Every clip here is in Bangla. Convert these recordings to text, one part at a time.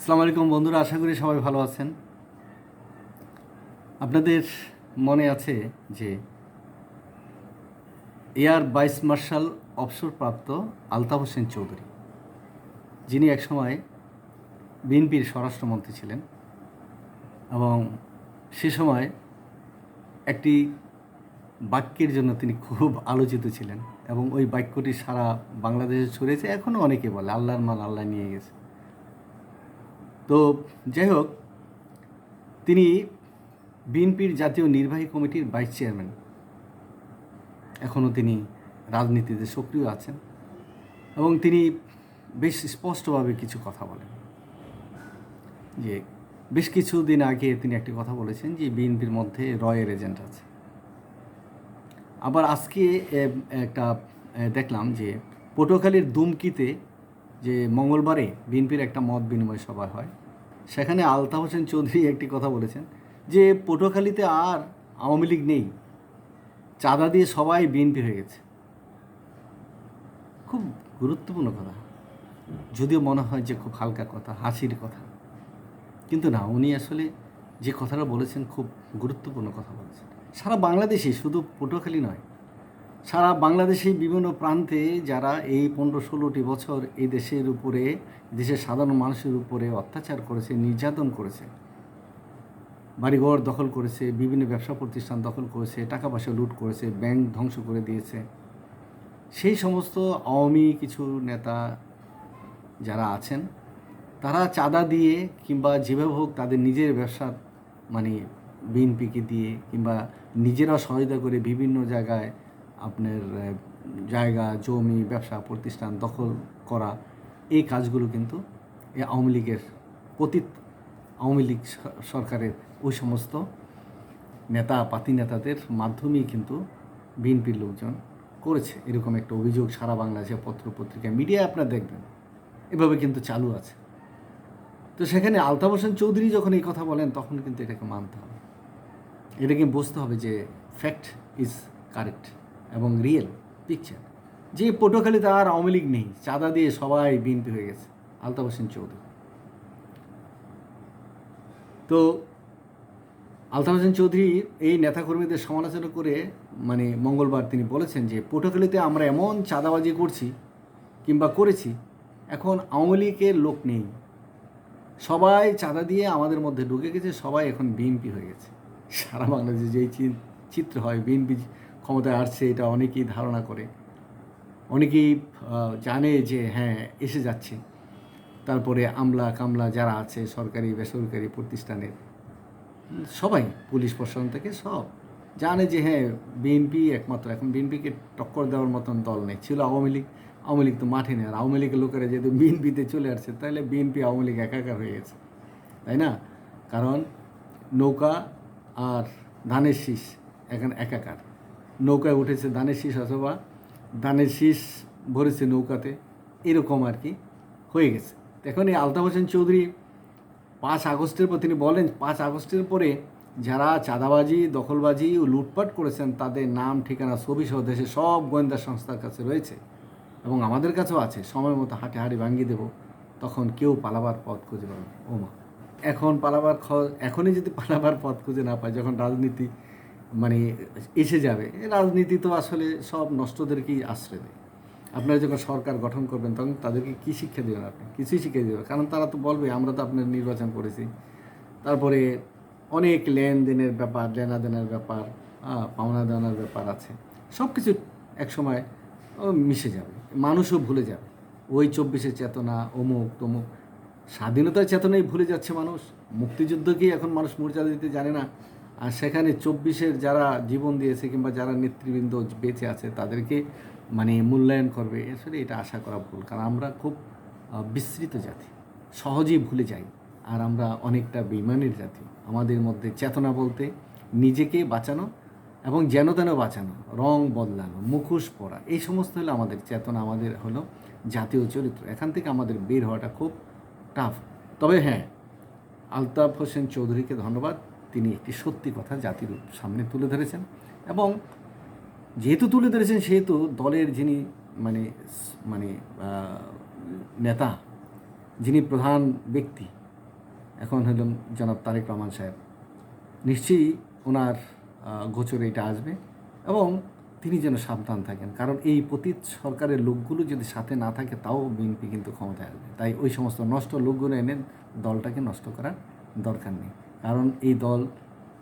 আসসালামু আলাইকুম বন্ধুরা, আশা করি সবাই ভালো আছেন। আপনাদের মনে আছে যে এয়ার ভাইস মার্শাল অবসরপ্রাপ্ত আলতাফ হোসেন চৌধুরী, যিনি একসময় বিএনপির স্বরাষ্ট্রমন্ত্রী ছিলেন এবং সে সময় একটি বাক্যের জন্য তিনি খুব আলোচিত ছিলেন এবং ওই বাক্যটি সারা বাংলাদেশে ছড়িয়েছে এখনও অনেকে বলে, আল্লাহর মাল আল্লাহ নিয়ে গেছে। তো যাই হোক, তিনি বিএনপির জাতীয় নির্বাহী কমিটির ভাইস চেয়ারম্যান। এখনও তিনি রাজনীতিতে সক্রিয় আছেন এবং তিনি বেশ স্পষ্টভাবে কিছু কথা বলেন। যে বেশ কিছুদিন আগে তিনি একটি কথা বলেছেন যে বিএনপির মধ্যে রয়ের এজেন্ট আছে। আবার আজকে একটা দেখলাম যে পটুয়াখালীর দুমকিতে যে মঙ্গলবারে বিএনপির একটা মত বিনিময় সভা হয় সেখানে আলতা হোসেন চৌধুরী একটি কথা বলেছেন যে পটুয়াখালীতে আর আওয়ামী লীগ নেই। চাঁদা দিয়ে সবাই বিএনপি হয়ে গেছে। খুব গুরুত্বপূর্ণ কথা। যদিও মনে হয় যে খুব হালকা কথা, হাসির কথা। কিন্তু না, উনি আসলে যে কথাটা বলেছেন খুব গুরুত্বপূর্ণ কথা বলেছেন। সারা বাংলাদেশে শুধু পটুয়াখালী নয় সারা বাংলাদেশের বিভিন্ন প্রান্তে যারা এই পনেরো ষোলোটি বছর এই দেশের উপরে, দেশের সাধারণ মানুষের উপরে অত্যাচার করেছে, নির্যাতন করেছে, বাড়িঘর দখল করেছে, বিভিন্ন ব্যবসা প্রতিষ্ঠান দখল করেছে, টাকা পয়সা লুট করেছে, ব্যাংক ধ্বংস করে দিয়েছে। সেই সমস্ত আওয়ামী কিছু নেতা যারা আছেন, তারা চাঁদা দিয়ে কিংবা যেভাবে হোক তাদের নিজের ব্যবসার মানে বিএনপিকে দিয়ে কিংবা নিজেরা সহায়তা করে বিভিন্ন জায়গায় আপনার জায়গা, জমি, ব্যবসা, প্রতিষ্ঠান দখল করা, এই কাজগুলো কিন্তু এই আওয়ামী লীগের পতীত আওয়ামী লীগ সরকারের ওই সমস্ত নেতা, পাতি নেতাদের মাধ্যমেই কিন্তু বিএনপির লোকজন করেছে। এরকম একটা অভিযোগ সারা বাংলাদেশে পত্র পত্রিকা মিডিয়ায় আপনারা দেখবেন। এভাবে কিন্তু চালু আছে। তো সেখানে আলতাফ হোসেন চৌধুরী যখন এই কথা বলেন, তখন কিন্তু এটাকে মানতে হবে। এটাকে বুঝতে হবে যে ফ্যাক্ট ইজ কারেক্ট এবং রিয়েল পিকচার যে পটুয়াখালীতে আর আওয়ামী লীগ নেই, চাঁদা দিয়ে সবাই বিএনপি হয়ে গেছে, আলতাফ হোসেন চৌধুরী। তো আলতাফ হোসেন চৌধুরী এই নেতাকর্মীদের সমালোচনা করে মানে মঙ্গলবার তিনি বলেছেন যে, পটুয়াখালীতে আমরা এমন চাঁদাবাজি করছি কিংবা করেছি, এখন আওয়ামী লীগের লোক নেই। সবাই চাঁদা দিয়ে আমাদের মধ্যে ঢুকে গেছে, সবাই এখন বিএনপি হয়ে গেছে। সারা বাংলাদেশে যেই চিত্র হয়, বিএনপি ক্ষমতায় আসছে, এটা অনেকেই ধারণা করে। অনেকেই জানে যে হ্যাঁ এসে যাচ্ছে। তারপরে আমলা কামলা যারা আছে, সরকারি, বেসরকারি প্রতিষ্ঠানের, সবাই, পুলিশ প্রশাসন থেকে সব জানে যে হ্যাঁ বিএনপি একমাত্র। এখন বিএনপিকে টক্কর দেওয়ার মতন দল নেই। ছিল আওয়ামী লীগ আওয়ামী লীগ তো মাঠে নেই। আর আওয়ামী লীগের লোকেরা যেহেতু বিএনপিতে চলে আসছে, তাহলে বিএনপি, আওয়ামী লীগ একাকার হয়ে গেছে। তাই না? কারণ নৌকা আর ধানের শীষ এখন একাকার। নৌকায় উঠেছে, ধানের শীষ অথবা ধানের শীষ ভরেছে নৌকাতে, এরকম আর কি হয়ে গেছে এখন এই আলতাফ হোসেন চৌধুরী পাঁচ আগস্টের পর তিনি বলেন, পাঁচ আগস্টের পরে যারা চাঁদাবাজি, দখলবাজি ও লুটপাট করেছেন, তাদের নাম, ঠিকানা ছবি সহ দেশে সব গোয়েন্দা সংস্থার কাছে রয়েছে এবং আমাদের কাছেও আছে সময় মতো হাটে হাড়ি ভাঙিয়ে দেবো, তখন কেউ পালাবার পথ খুঁজে পাবে না। ও মা এখন পালাবার খ, এখনই যদি পালাবার পথ খুঁজে না পায়, যখন রাজনীতি মানে এসে যাবে। রাজনীতি তো আসলে সব নষ্টদেরকেই আশ্রয় দেয়। আপনারা যখন সরকার গঠন করবেন, তখন তাদেরকে কী শিক্ষা দেবেন আপনি? কিছুই শিক্ষা দেবেন কারণ তারা তো বলবে, আমরা তো আপনার নির্বাচন করেছি। তারপরে অনেক লেনদেনের ব্যাপার লেনাদেনের ব্যাপার পাওনা দেওয়ার ব্যাপার আছে। সব কিছু একসময়, ও, মিশে যাবে। মানুষও ভুলে যাবে। ওই চব্বিশের চেতনা, অমুক, তমুক। স্বাধীনতার চেতনাই ভুলে যাচ্ছে মানুষ। মুক্তিযুদ্ধকেই এখন মানুষ মর্যাদা দিতে জানে না। আর সেখানে চব্বিশের যারা জীবন দিয়েছে কিংবা যারা নেতৃবৃন্দ বেঁচে আছে, তাদেরকে মানে মূল্যায়ন করবে, আসলে এটা আশা করা ভুল। কারণ আমরা খুব বিস্তৃত জাতি। সহজেই ভুলে যাই। আর আমরা অনেকটা বেইমানের জাতি। আমাদের মধ্যে চেতনা বলতে নিজেকে বাঁচানো এবং যেন তেন বাঁচানো, রং বদলানো, মুখোশ পরা, এই সমস্ত হলো আমাদের চেতনা, আমাদের হলো জাতীয় চরিত্র। এখান থেকে আমাদের বের হওয়াটা খুব টাফ তবে হ্যাঁ আলতাফ হোসেন চৌধুরীকে ধন্যবাদ। তিনি একটি সত্যি কথা জাতির সামনে তুলে ধরেছেন এবং যেহেতু তুলে ধরেছেন, সেহেতু দলের যিনি মানে মানে নেতা, যিনি প্রধান ব্যক্তি, এখন হলেন জনাব তারেক রহমান সাহেব। নিশ্চয়ই ওনার গোচরে এটা আসবে এবং তিনি যেন সাবধান থাকেন, কারণ এই পতীত সরকারের লোকগুলো যদি সাথে না থাকে, তাও বিএনপি কিন্তু ক্ষমতায় আসবে। তাই ওই সমস্ত নষ্ট লোকগুলো এনে দলটাকে নষ্ট করার দরকার নেই। কারণ এই দল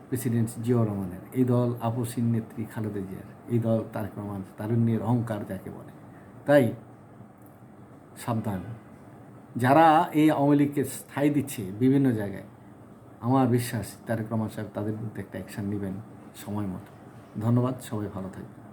প্রেসিডেন্ট জিয়াউর রহমানের, এই দল আপসীন নেত্রী খালেদা জিয়ার, এই দল তারেক রহমান, তারুণ্যের অহংকার যাকে বলে। তাই সাবধান। যারা এই আওয়ামী লীগকে স্থায়ী দিচ্ছে বিভিন্ন জায়গায়, আমার বিশ্বাস তারেক রহমান সাহেব তাদের বিরুদ্ধে একটা অ্যাকশন নেবেন সময় মতো। ধন্যবাদ, সবাই ভালো থাকবে